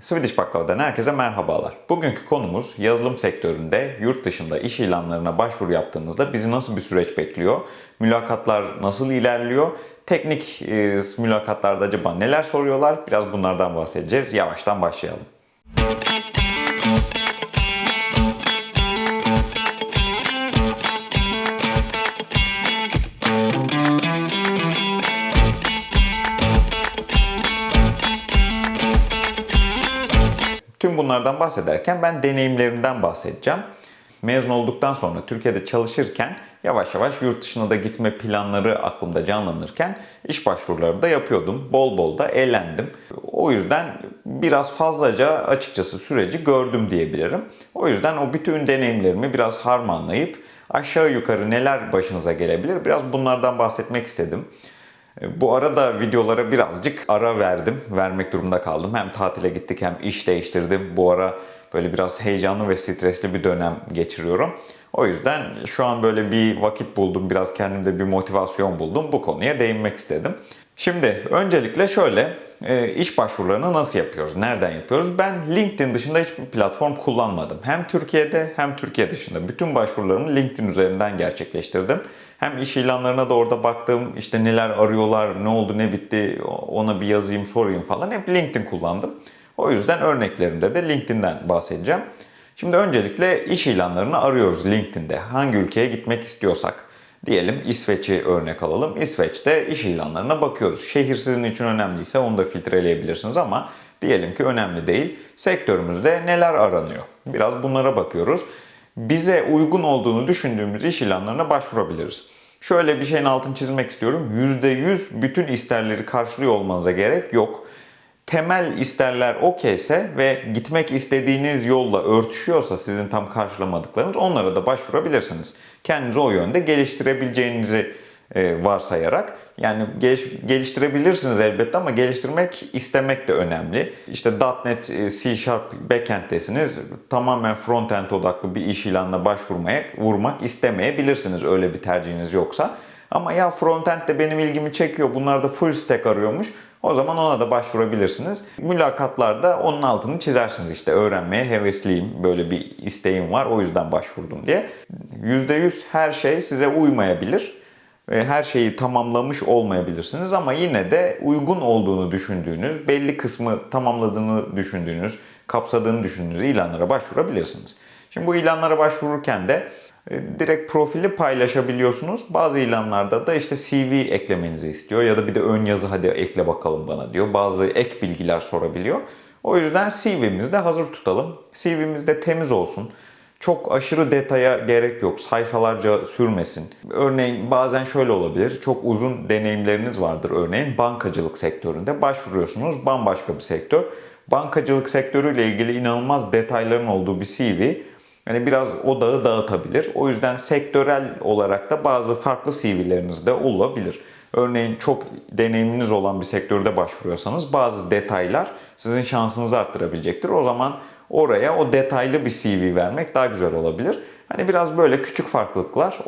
Swedish Baklava'dan herkese merhabalar. Bugünkü konumuz yazılım sektöründe yurt dışında iş ilanlarına başvuru yaptığımızda bizi nasıl bir süreç bekliyor? Mülakatlar nasıl ilerliyor? Teknik e, mülakatlarda acaba neler soruyorlar? Biraz bunlardan bahsedeceğiz. Yavaştan başlayalım. Bunlardan bahsederken ben deneyimlerimden bahsedeceğim. Mezun olduktan sonra Türkiye'de çalışırken yavaş yavaş yurt dışına da gitme planları aklımda canlanırken iş başvuruları da yapıyordum. Bol bol da eğlendim. O yüzden biraz fazlaca açıkçası süreci gördüm diyebilirim. O yüzden o bütün deneyimlerimi biraz harmanlayıp aşağı yukarı neler başınıza gelebilir biraz bunlardan bahsetmek istedim. Bu arada videolara birazcık ara verdim. Vermek durumunda kaldım. Hem tatile gittik hem iş değiştirdim. Bu ara böyle biraz heyecanlı ve stresli bir dönem geçiriyorum. O yüzden şu an böyle bir vakit buldum. Biraz kendimde bir motivasyon buldum. Bu konuya değinmek istedim. Şimdi öncelikle şöyle e, iş başvurularını nasıl yapıyoruz? Nereden yapıyoruz? Ben LinkedIn dışında hiçbir platform kullanmadım. Hem Türkiye'de hem Türkiye dışında bütün başvurularımı LinkedIn üzerinden gerçekleştirdim. Hem iş ilanlarına da orada baktım. işte neler arıyorlar, ne oldu, ne bitti ona bir yazayım, sorayım falan. Hep LinkedIn kullandım. O yüzden örneklerimde de LinkedIn'den bahsedeceğim. Şimdi öncelikle iş ilanlarını arıyoruz LinkedIn'de. Hangi ülkeye gitmek istiyorsak. Diyelim İsveç'i örnek alalım. İsveç'te iş ilanlarına bakıyoruz. Şehir sizin için önemliyse onu da filtreleyebilirsiniz ama diyelim ki önemli değil. Sektörümüzde neler aranıyor? Biraz bunlara bakıyoruz. Bize uygun olduğunu düşündüğümüz iş ilanlarına başvurabiliriz. Şöyle bir şeyin altını çizmek istiyorum. %100 bütün isterleri karşılıyor olmanıza gerek yok temel isterler okeyse ve gitmek istediğiniz yolla örtüşüyorsa sizin tam karşılamadıklarınız onlara da başvurabilirsiniz. Kendinizi o yönde geliştirebileceğinizi e, varsayarak yani geliş- geliştirebilirsiniz elbette ama geliştirmek istemek de önemli. İşte .NET, e, C Sharp backend'tesiniz. Tamamen frontend odaklı bir iş ilanına başvurmaya vurmak istemeyebilirsiniz öyle bir tercihiniz yoksa. Ama ya frontend de benim ilgimi çekiyor. Bunlar da full stack arıyormuş. O zaman ona da başvurabilirsiniz. Mülakatlarda onun altını çizersiniz işte öğrenmeye hevesliyim, böyle bir isteğim var o yüzden başvurdum diye. %100 her şey size uymayabilir. Her şeyi tamamlamış olmayabilirsiniz ama yine de uygun olduğunu düşündüğünüz, belli kısmı tamamladığını düşündüğünüz, kapsadığını düşündüğünüz ilanlara başvurabilirsiniz. Şimdi bu ilanlara başvururken de direkt profili paylaşabiliyorsunuz. Bazı ilanlarda da işte CV eklemenizi istiyor ya da bir de ön yazı hadi ekle bakalım bana diyor. Bazı ek bilgiler sorabiliyor. O yüzden CV'mizi de hazır tutalım. CV'miz de temiz olsun. Çok aşırı detaya gerek yok. Sayfalarca sürmesin. Örneğin bazen şöyle olabilir. Çok uzun deneyimleriniz vardır örneğin bankacılık sektöründe. Başvuruyorsunuz bambaşka bir sektör. Bankacılık sektörüyle ilgili inanılmaz detayların olduğu bir CV yani biraz odağı dağıtabilir. O yüzden sektörel olarak da bazı farklı CV'leriniz de olabilir. Örneğin çok deneyiminiz olan bir sektörde başvuruyorsanız bazı detaylar sizin şansınızı arttırabilecektir. O zaman oraya o detaylı bir CV vermek daha güzel olabilir. Hani biraz böyle küçük farklılıklar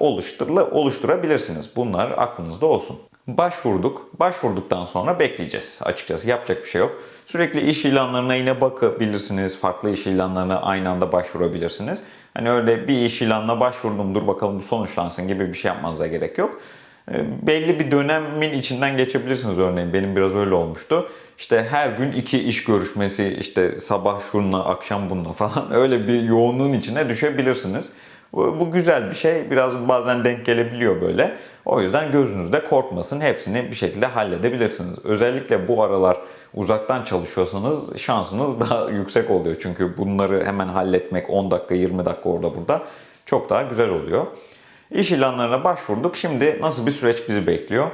oluşturabilirsiniz. Bunlar aklınızda olsun. Başvurduk. Başvurduktan sonra bekleyeceğiz. Açıkçası yapacak bir şey yok. Sürekli iş ilanlarına yine bakabilirsiniz. Farklı iş ilanlarına aynı anda başvurabilirsiniz. Hani öyle bir iş ilanına başvurdum dur bakalım bu sonuçlansın gibi bir şey yapmanıza gerek yok. E, Belli bir dönemin içinden geçebilirsiniz örneğin. Benim biraz öyle olmuştu. İşte her gün iki iş görüşmesi, işte sabah şununla, akşam bununla falan öyle bir yoğunluğun içine düşebilirsiniz. Bu, bu güzel bir şey. Biraz bazen denk gelebiliyor böyle. O yüzden gözünüzde korkmasın. Hepsini bir şekilde halledebilirsiniz. Özellikle bu aralar uzaktan çalışıyorsanız şansınız daha yüksek oluyor. Çünkü bunları hemen halletmek 10 dakika 20 dakika orada burada çok daha güzel oluyor. İş ilanlarına başvurduk. Şimdi nasıl bir süreç bizi bekliyor?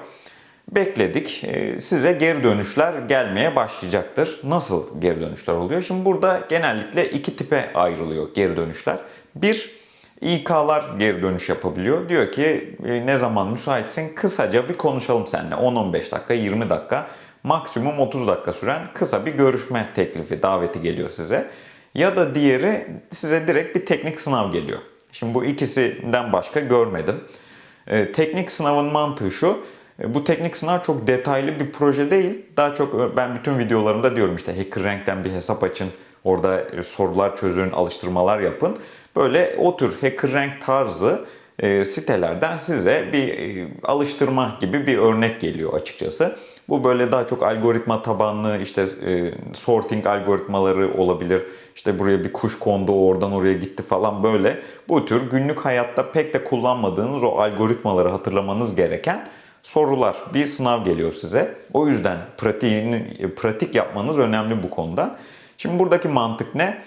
Bekledik. Ee, Size geri dönüşler gelmeye başlayacaktır. Nasıl geri dönüşler oluyor? Şimdi burada genellikle iki tipe ayrılıyor geri dönüşler. Bir, İK'lar geri dönüş yapabiliyor. Diyor ki "E, ne zaman müsaitsin kısaca bir konuşalım seninle. 10-15 dakika, 20 dakika, maksimum 30 dakika süren kısa bir görüşme teklifi, daveti geliyor size. Ya da diğeri size direkt bir teknik sınav geliyor. Şimdi bu ikisinden başka görmedim. Ee, teknik sınavın mantığı şu. E, Bu teknik sınav çok detaylı bir proje değil. Daha çok ben bütün videolarımda diyorum işte HackerRank'ten bir hesap açın. Orada e, sorular çözün, alıştırmalar yapın. Böyle o tür HackerRank tarzı e, sitelerden size bir e, alıştırma gibi bir örnek geliyor açıkçası. Bu böyle daha çok algoritma tabanlı işte e, sorting algoritmaları olabilir. İşte buraya bir kuş kondu oradan oraya gitti falan böyle. Bu tür günlük hayatta pek de kullanmadığınız o algoritmaları hatırlamanız gereken sorular. Bir sınav geliyor size. O yüzden pratiğini, pratik yapmanız önemli bu konuda. Şimdi buradaki mantık ne?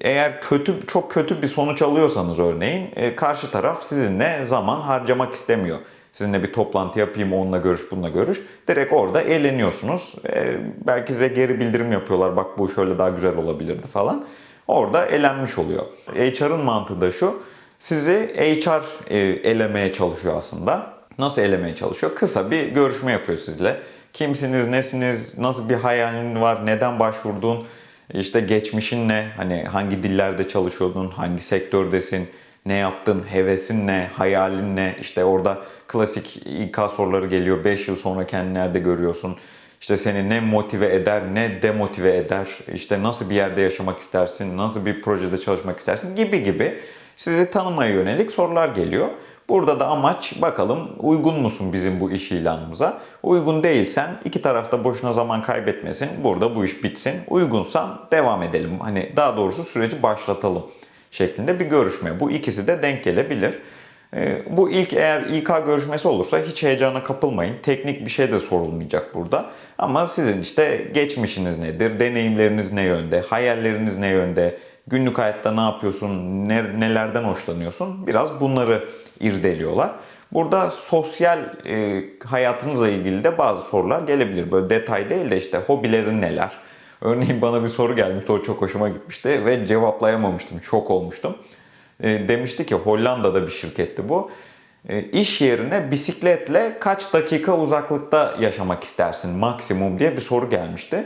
Eğer kötü çok kötü bir sonuç alıyorsanız örneğin e, karşı taraf sizinle zaman harcamak istemiyor. Sizinle bir toplantı yapayım, onunla görüş, bununla görüş. Direkt orada eğleniyorsunuz. E, belki size geri bildirim yapıyorlar. Bak bu şöyle daha güzel olabilirdi falan. Orada elenmiş oluyor. HR'ın mantığı da şu. Sizi HR e, elemeye çalışıyor aslında. Nasıl elemeye çalışıyor? Kısa bir görüşme yapıyor sizle. Kimsiniz, nesiniz, nasıl bir hayalin var, neden başvurdun, işte geçmişin ne, hani hangi dillerde çalışıyordun, hangi sektördesin, ne yaptın, hevesin ne, hayalin ne, işte orada klasik İK soruları geliyor, 5 yıl sonra kendini nerede görüyorsun, işte seni ne motive eder, ne demotive eder, işte nasıl bir yerde yaşamak istersin, nasıl bir projede çalışmak istersin? Gibi gibi. Sizi tanımaya yönelik sorular geliyor. Burada da amaç bakalım uygun musun bizim bu iş ilanımıza? Uygun değilsen iki tarafta boşuna zaman kaybetmesin. Burada bu iş bitsin. Uygunsan devam edelim. Hani daha doğrusu süreci başlatalım şeklinde bir görüşme. Bu ikisi de denk gelebilir. Ee, Bu ilk eğer İK görüşmesi olursa hiç heyecana kapılmayın. Teknik bir şey de sorulmayacak burada. Ama sizin işte geçmişiniz nedir, deneyimleriniz ne yönde, hayalleriniz ne yönde, günlük hayatta ne yapıyorsun, ne- nelerden hoşlanıyorsun biraz bunları irdeliyorlar. Burada sosyal e, hayatınızla ilgili de bazı sorular gelebilir. Böyle detay değil de işte hobilerin neler. Örneğin bana bir soru gelmişti o çok hoşuma gitmişti ve cevaplayamamıştım. Şok olmuştum. E, demişti ki Hollanda'da bir şirketti bu. E, iş yerine bisikletle kaç dakika uzaklıkta yaşamak istersin maksimum diye bir soru gelmişti.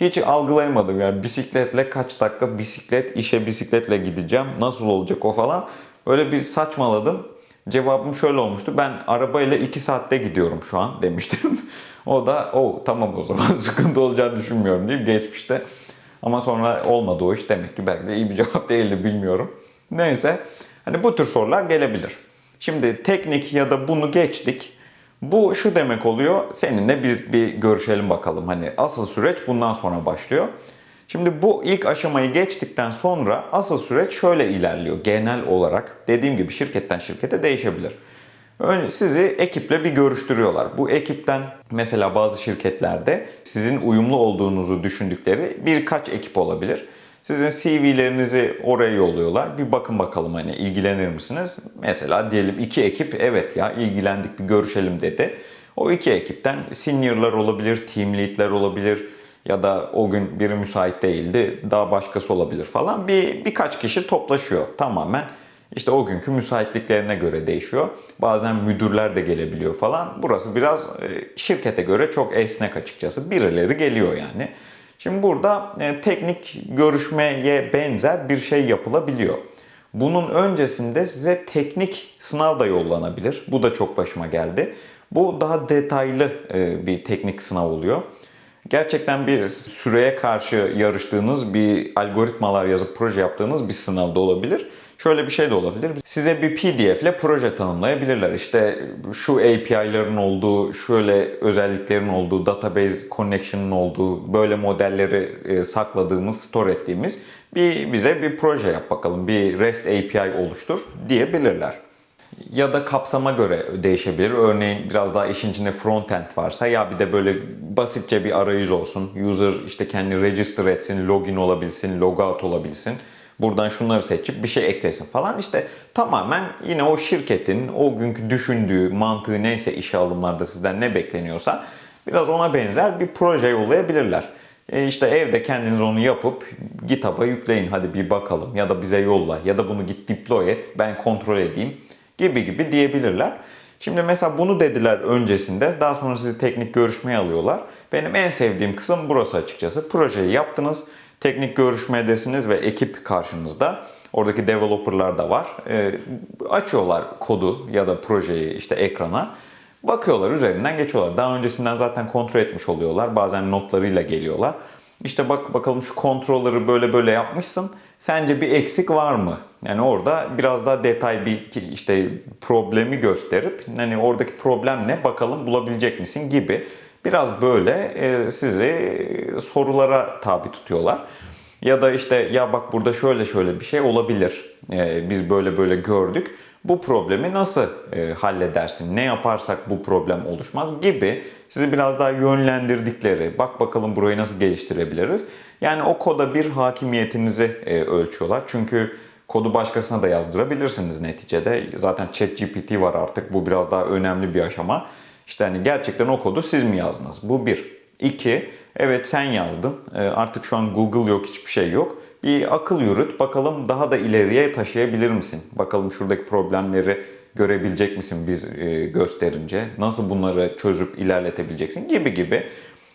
Hiç algılayamadım yani bisikletle kaç dakika bisiklet işe bisikletle gideceğim nasıl olacak o falan. Öyle bir saçmaladım. Cevabım şöyle olmuştu. Ben arabayla 2 saatte gidiyorum şu an demiştim. o da o tamam o zaman sıkıntı olacağını düşünmüyorum deyip geçmişte. Ama sonra olmadı o iş demek ki belki de iyi bir cevap değildi bilmiyorum. Neyse hani bu tür sorular gelebilir. Şimdi teknik ya da bunu geçtik. Bu şu demek oluyor. Seninle biz bir görüşelim bakalım. Hani asıl süreç bundan sonra başlıyor. Şimdi bu ilk aşamayı geçtikten sonra asıl süreç şöyle ilerliyor genel olarak. Dediğim gibi şirketten şirkete değişebilir. Önce sizi ekiple bir görüştürüyorlar. Bu ekipten mesela bazı şirketlerde sizin uyumlu olduğunuzu düşündükleri birkaç ekip olabilir. Sizin CV'lerinizi oraya yolluyorlar. Bir bakın bakalım hani ilgilenir misiniz? Mesela diyelim iki ekip evet ya ilgilendik bir görüşelim dedi. O iki ekipten seniorlar olabilir, team lead'ler olabilir ya da o gün biri müsait değildi, daha başkası olabilir falan. Bir birkaç kişi toplaşıyor tamamen. İşte o günkü müsaitliklerine göre değişiyor. Bazen müdürler de gelebiliyor falan. Burası biraz e, şirkete göre çok esnek açıkçası. Birileri geliyor yani. Şimdi burada e, teknik görüşmeye benzer bir şey yapılabiliyor. Bunun öncesinde size teknik sınav da yollanabilir. Bu da çok başıma geldi. Bu daha detaylı e, bir teknik sınav oluyor. Gerçekten bir süreye karşı yarıştığınız, bir algoritmalar yazıp proje yaptığınız bir sınavda olabilir. Şöyle bir şey de olabilir. Size bir PDF ile proje tanımlayabilirler. İşte şu API'ların olduğu, şöyle özelliklerin olduğu, database connection'ın olduğu, böyle modelleri e, sakladığımız, store ettiğimiz bir bize bir proje yap bakalım. Bir REST API oluştur diyebilirler. Ya da kapsama göre değişebilir. Örneğin biraz daha işin içinde frontend varsa ya bir de böyle basitçe bir arayüz olsun. User işte kendini register etsin, login olabilsin, logout olabilsin. Buradan şunları seçip bir şey eklesin falan. İşte tamamen yine o şirketin o günkü düşündüğü mantığı neyse işe alımlarda sizden ne bekleniyorsa biraz ona benzer bir proje yollayabilirler. E işte evde kendiniz onu yapıp GitHub'a yükleyin hadi bir bakalım ya da bize yolla ya da bunu git deploy et ben kontrol edeyim gibi gibi diyebilirler. Şimdi mesela bunu dediler öncesinde daha sonra sizi teknik görüşmeye alıyorlar. Benim en sevdiğim kısım burası açıkçası. Projeyi yaptınız, teknik görüşmedesiniz ve ekip karşınızda. Oradaki developerlar da var. E, açıyorlar kodu ya da projeyi işte ekrana. Bakıyorlar üzerinden geçiyorlar. Daha öncesinden zaten kontrol etmiş oluyorlar. Bazen notlarıyla geliyorlar. İşte bak bakalım şu kontrolleri böyle böyle yapmışsın. Sence bir eksik var mı? Yani orada biraz daha detay bir işte problemi gösterip hani oradaki problem ne bakalım bulabilecek misin gibi biraz böyle e, sizi sorulara tabi tutuyorlar. Ya da işte ya bak burada şöyle şöyle bir şey olabilir. E, biz böyle böyle gördük. Bu problemi nasıl e, halledersin? Ne yaparsak bu problem oluşmaz gibi sizi biraz daha yönlendirdikleri, bak bakalım burayı nasıl geliştirebiliriz. Yani o koda bir hakimiyetinizi ölçüyorlar. Çünkü kodu başkasına da yazdırabilirsiniz neticede. Zaten ChatGPT var artık. Bu biraz daha önemli bir aşama. İşte hani gerçekten o kodu siz mi yazdınız? Bu bir. İki, evet sen yazdın. E, artık şu an Google yok, hiçbir şey yok. Bir akıl yürüt. Bakalım daha da ileriye taşıyabilir misin? Bakalım şuradaki problemleri görebilecek misin biz e, gösterince? Nasıl bunları çözüp ilerletebileceksin gibi gibi.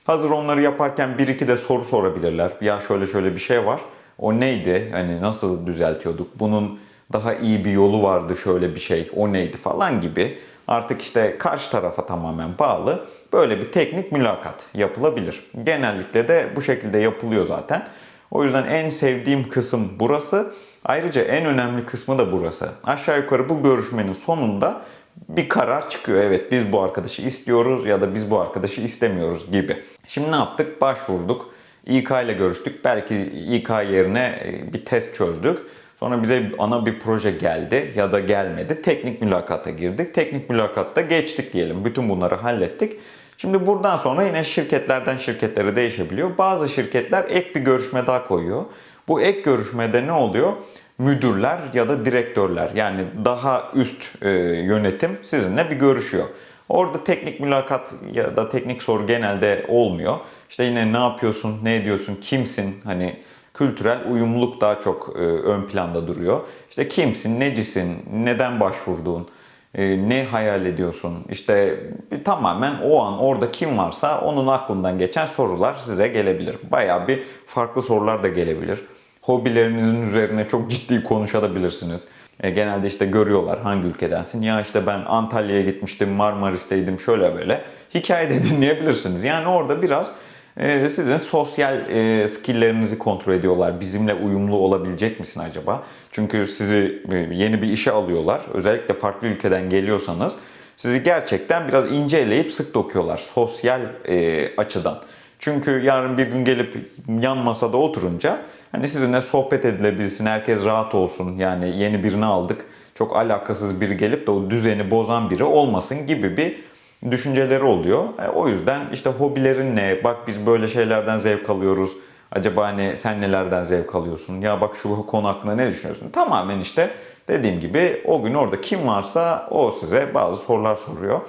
Hazır onları yaparken bir iki de soru sorabilirler. Ya şöyle şöyle bir şey var. O neydi? Hani nasıl düzeltiyorduk? Bunun daha iyi bir yolu vardı şöyle bir şey. O neydi falan gibi. Artık işte karşı tarafa tamamen bağlı. Böyle bir teknik mülakat yapılabilir. Genellikle de bu şekilde yapılıyor zaten. O yüzden en sevdiğim kısım burası. Ayrıca en önemli kısmı da burası. Aşağı yukarı bu görüşmenin sonunda bir karar çıkıyor. Evet biz bu arkadaşı istiyoruz ya da biz bu arkadaşı istemiyoruz gibi. Şimdi ne yaptık? Başvurduk. İK ile görüştük. Belki İK yerine e, bir test çözdük. Sonra bize ana bir proje geldi ya da gelmedi. Teknik mülakata girdik. Teknik mülakatta geçtik diyelim. Bütün bunları hallettik. Şimdi buradan sonra yine şirketlerden şirketlere değişebiliyor. Bazı şirketler ek bir görüşme daha koyuyor. Bu ek görüşmede ne oluyor? Müdürler ya da direktörler yani daha üst e, yönetim sizinle bir görüşüyor. Orada teknik mülakat ya da teknik soru genelde olmuyor. İşte yine ne yapıyorsun, ne ediyorsun, kimsin? Hani kültürel uyumluluk daha çok e, ön planda duruyor. İşte kimsin, necisin, neden başvurduğun, e, ne hayal ediyorsun? İşte tamamen o an orada kim varsa onun aklından geçen sorular size gelebilir. Bayağı bir farklı sorular da gelebilir. Hobilerinizin üzerine çok ciddi konuşabilirsiniz. E, genelde işte görüyorlar hangi ülkedensin. Ya işte ben Antalya'ya gitmiştim, Marmaris'teydim şöyle böyle. Hikaye de dinleyebilirsiniz. Yani orada biraz e, sizin sosyal e, skilllerinizi kontrol ediyorlar. Bizimle uyumlu olabilecek misin acaba? Çünkü sizi e, yeni bir işe alıyorlar. Özellikle farklı ülkeden geliyorsanız sizi gerçekten biraz ince eleyip sık dokuyorlar sosyal e, açıdan. Çünkü yarın bir gün gelip yan masada oturunca hani sizinle sohbet edilebilsin, herkes rahat olsun. Yani yeni birini aldık. Çok alakasız biri gelip de o düzeni bozan biri olmasın gibi bir düşünceleri oluyor. E, o yüzden işte hobilerin ne? Bak biz böyle şeylerden zevk alıyoruz. Acaba hani sen nelerden zevk alıyorsun? Ya bak şu konu hakkında ne düşünüyorsun? Tamamen işte dediğim gibi o gün orada kim varsa o size bazı sorular soruyor.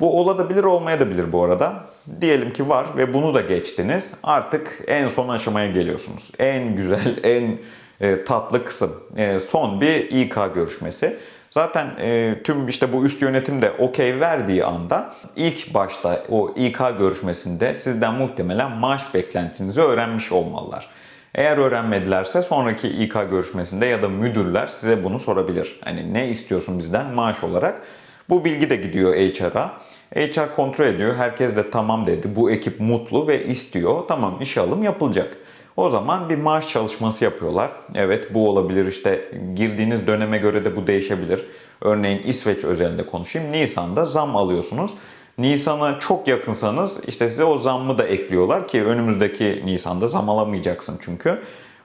Bu olabilir olmayabilir bu arada. Diyelim ki var ve bunu da geçtiniz. Artık en son aşamaya geliyorsunuz. En güzel, en e, tatlı kısım. E, son bir İK görüşmesi. Zaten e, tüm işte bu üst yönetim de okey verdiği anda ilk başta o İK görüşmesinde sizden muhtemelen maaş beklentinizi öğrenmiş olmalılar. Eğer öğrenmedilerse sonraki İK görüşmesinde ya da müdürler size bunu sorabilir. Hani ne istiyorsun bizden maaş olarak? Bu bilgi de gidiyor HR'a. HR kontrol ediyor. Herkes de tamam dedi. Bu ekip mutlu ve istiyor. Tamam işe alım yapılacak. O zaman bir maaş çalışması yapıyorlar. Evet bu olabilir işte girdiğiniz döneme göre de bu değişebilir. Örneğin İsveç özelinde konuşayım. Nisan'da zam alıyorsunuz. Nisan'a çok yakınsanız işte size o zammı da ekliyorlar ki önümüzdeki Nisan'da zam alamayacaksın çünkü.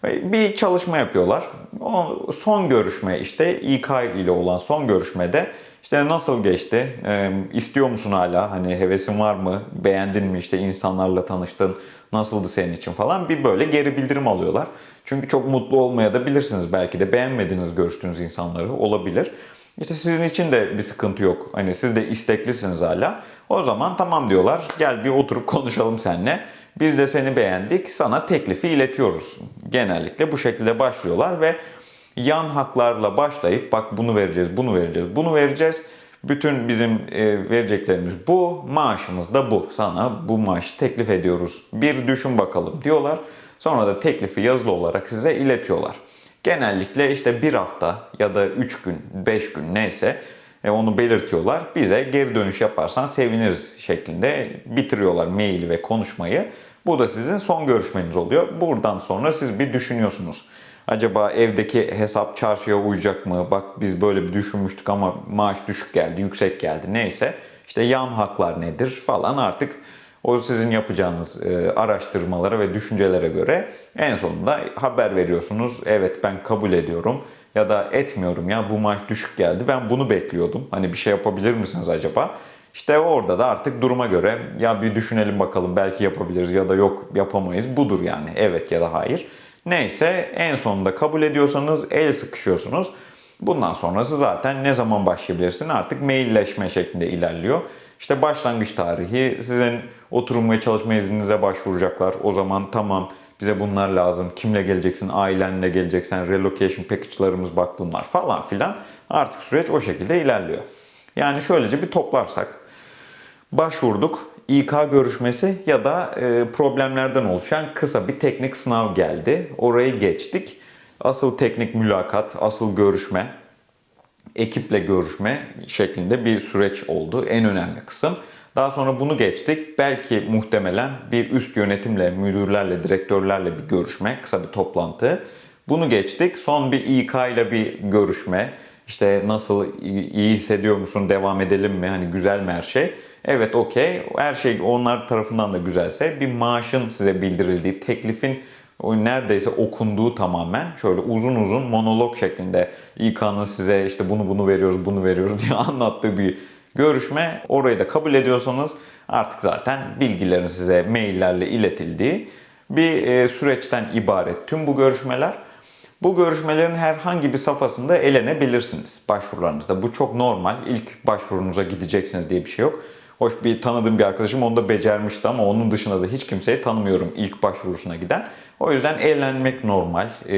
Bir çalışma yapıyorlar. O son görüşme işte İK ile olan son görüşmede işte nasıl geçti? Ee, istiyor musun hala? Hani hevesin var mı? Beğendin mi? İşte insanlarla tanıştın. Nasıldı senin için falan? Bir böyle geri bildirim alıyorlar. Çünkü çok mutlu olmaya da bilirsiniz. Belki de beğenmediğiniz görüştüğünüz insanları olabilir. İşte sizin için de bir sıkıntı yok. Hani siz de isteklisiniz hala. O zaman tamam diyorlar. Gel bir oturup konuşalım seninle. Biz de seni beğendik. Sana teklifi iletiyoruz. Genellikle bu şekilde başlıyorlar ve yan haklarla başlayıp bak bunu vereceğiz, bunu vereceğiz, bunu vereceğiz. Bütün bizim e, vereceklerimiz bu, maaşımız da bu. Sana bu maaşı teklif ediyoruz. Bir düşün bakalım diyorlar. Sonra da teklifi yazılı olarak size iletiyorlar. Genellikle işte bir hafta ya da üç gün, beş gün neyse E, onu belirtiyorlar. Bize geri dönüş yaparsan seviniriz şeklinde bitiriyorlar maili ve konuşmayı. Bu da sizin son görüşmeniz oluyor. Buradan sonra siz bir düşünüyorsunuz. Acaba evdeki hesap çarşıya uyacak mı? Bak biz böyle bir düşünmüştük ama maaş düşük geldi, yüksek geldi neyse. İşte yan haklar nedir falan artık o sizin yapacağınız e, araştırmalara ve düşüncelere göre en sonunda haber veriyorsunuz. Evet ben kabul ediyorum ya da etmiyorum ya bu maaş düşük geldi. Ben bunu bekliyordum. Hani bir şey yapabilir misiniz acaba? İşte orada da artık duruma göre ya bir düşünelim bakalım belki yapabiliriz ya da yok yapamayız. Budur yani evet ya da hayır. Neyse en sonunda kabul ediyorsanız el sıkışıyorsunuz. Bundan sonrası zaten ne zaman başlayabilirsin artık mailleşme şeklinde ilerliyor. İşte başlangıç tarihi sizin oturum ve çalışma izninize başvuracaklar. O zaman tamam bize bunlar lazım. Kimle geleceksin? Ailenle geleceksin. Relocation package'larımız bak bunlar falan filan. Artık süreç o şekilde ilerliyor. Yani şöylece bir toplarsak. Başvurduk. İK görüşmesi ya da e, problemlerden oluşan kısa bir teknik sınav geldi. Orayı geçtik. Asıl teknik mülakat, asıl görüşme, ekiple görüşme şeklinde bir süreç oldu. En önemli kısım. Daha sonra bunu geçtik. Belki muhtemelen bir üst yönetimle, müdürlerle, direktörlerle bir görüşme, kısa bir toplantı. Bunu geçtik. Son bir İK ile bir görüşme. İşte nasıl iyi hissediyor musun, devam edelim mi, hani güzel mi her şey? Evet okey, her şey onlar tarafından da güzelse bir maaşın size bildirildiği, teklifin neredeyse okunduğu tamamen şöyle uzun uzun monolog şeklinde İK'nın size işte bunu bunu veriyoruz bunu veriyoruz diye anlattığı bir görüşme. Orayı da kabul ediyorsanız artık zaten bilgilerin size maillerle iletildiği bir e, süreçten ibaret tüm bu görüşmeler. Bu görüşmelerin herhangi bir safhasında elenebilirsiniz başvurularınızda. Bu çok normal. İlk başvurunuza gideceksiniz diye bir şey yok. Hoş bir tanıdığım bir arkadaşım onu da becermişti ama onun dışında da hiç kimseyi tanımıyorum ilk başvurusuna giden. O yüzden eğlenmek normal. E,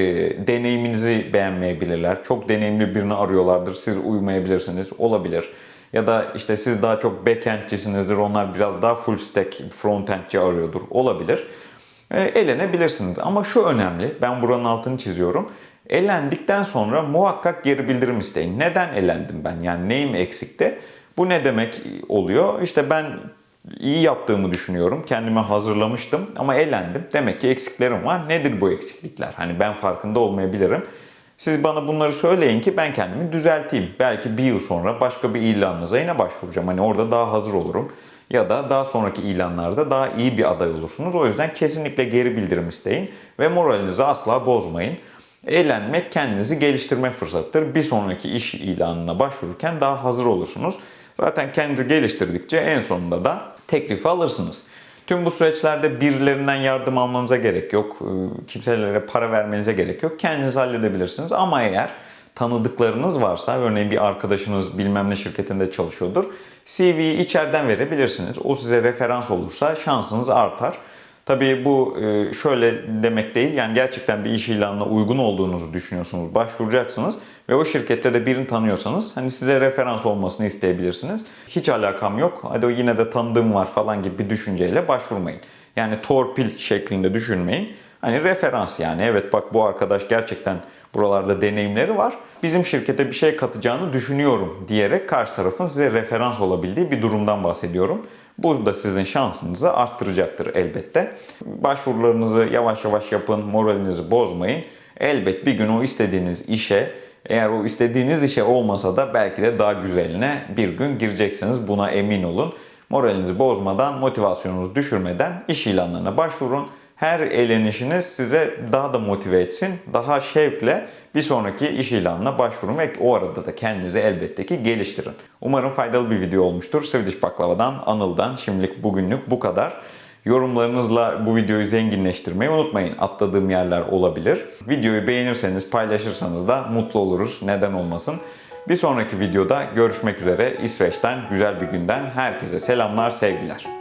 deneyiminizi beğenmeyebilirler. Çok deneyimli birini arıyorlardır. Siz uymayabilirsiniz. Olabilir. Ya da işte siz daha çok backendcisinizdir. Onlar biraz daha full stack frontendci arıyordur. Olabilir. E, elenebilirsiniz. Ama şu önemli. Ben buranın altını çiziyorum. Elendikten sonra muhakkak geri bildirim isteyin. Neden elendim ben? Yani neyim eksikte? Bu ne demek oluyor? İşte ben iyi yaptığımı düşünüyorum. Kendime hazırlamıştım ama elendim. Demek ki eksiklerim var. Nedir bu eksiklikler? Hani ben farkında olmayabilirim. Siz bana bunları söyleyin ki ben kendimi düzelteyim. Belki bir yıl sonra başka bir ilanınıza yine başvuracağım. Hani orada daha hazır olurum. Ya da daha sonraki ilanlarda daha iyi bir aday olursunuz. O yüzden kesinlikle geri bildirim isteyin ve moralinizi asla bozmayın. Eğlenmek kendinizi geliştirme fırsatıdır. Bir sonraki iş ilanına başvururken daha hazır olursunuz. Zaten kendinizi geliştirdikçe en sonunda da teklifi alırsınız. Tüm bu süreçlerde birilerinden yardım almanıza gerek yok. Ee, Kimselere para vermenize gerek yok. Kendiniz halledebilirsiniz. Ama eğer tanıdıklarınız varsa, örneğin bir arkadaşınız bilmem ne şirketinde çalışıyordur. CV'yi içeriden verebilirsiniz. O size referans olursa şansınız artar. Tabii bu e, şöyle demek değil. Yani gerçekten bir iş ilanına uygun olduğunuzu düşünüyorsunuz. Başvuracaksınız ve o şirkette de birini tanıyorsanız hani size referans olmasını isteyebilirsiniz. Hiç alakam yok. Hadi o yine de tanıdığım var falan gibi bir düşünceyle başvurmayın. Yani torpil şeklinde düşünmeyin. Hani referans yani evet bak bu arkadaş gerçekten buralarda deneyimleri var. Bizim şirkete bir şey katacağını düşünüyorum diyerek karşı tarafın size referans olabildiği bir durumdan bahsediyorum. Bu da sizin şansınızı arttıracaktır elbette. Başvurularınızı yavaş yavaş yapın, moralinizi bozmayın. Elbet bir gün o istediğiniz işe, eğer o istediğiniz işe olmasa da belki de daha güzeline bir gün gireceksiniz. Buna emin olun. Moralinizi bozmadan, motivasyonunuzu düşürmeden iş ilanlarına başvurun. Her eğlenişiniz size daha da motive etsin. Daha şevkle bir sonraki iş ilanına başvurun ve o arada da kendinizi elbette ki geliştirin. Umarım faydalı bir video olmuştur. Swedish Baklava'dan, Anıl'dan şimdilik bugünlük bu kadar. Yorumlarınızla bu videoyu zenginleştirmeyi unutmayın. Atladığım yerler olabilir. Videoyu beğenirseniz, paylaşırsanız da mutlu oluruz. Neden olmasın. Bir sonraki videoda görüşmek üzere. İsveç'ten güzel bir günden herkese selamlar, sevgiler.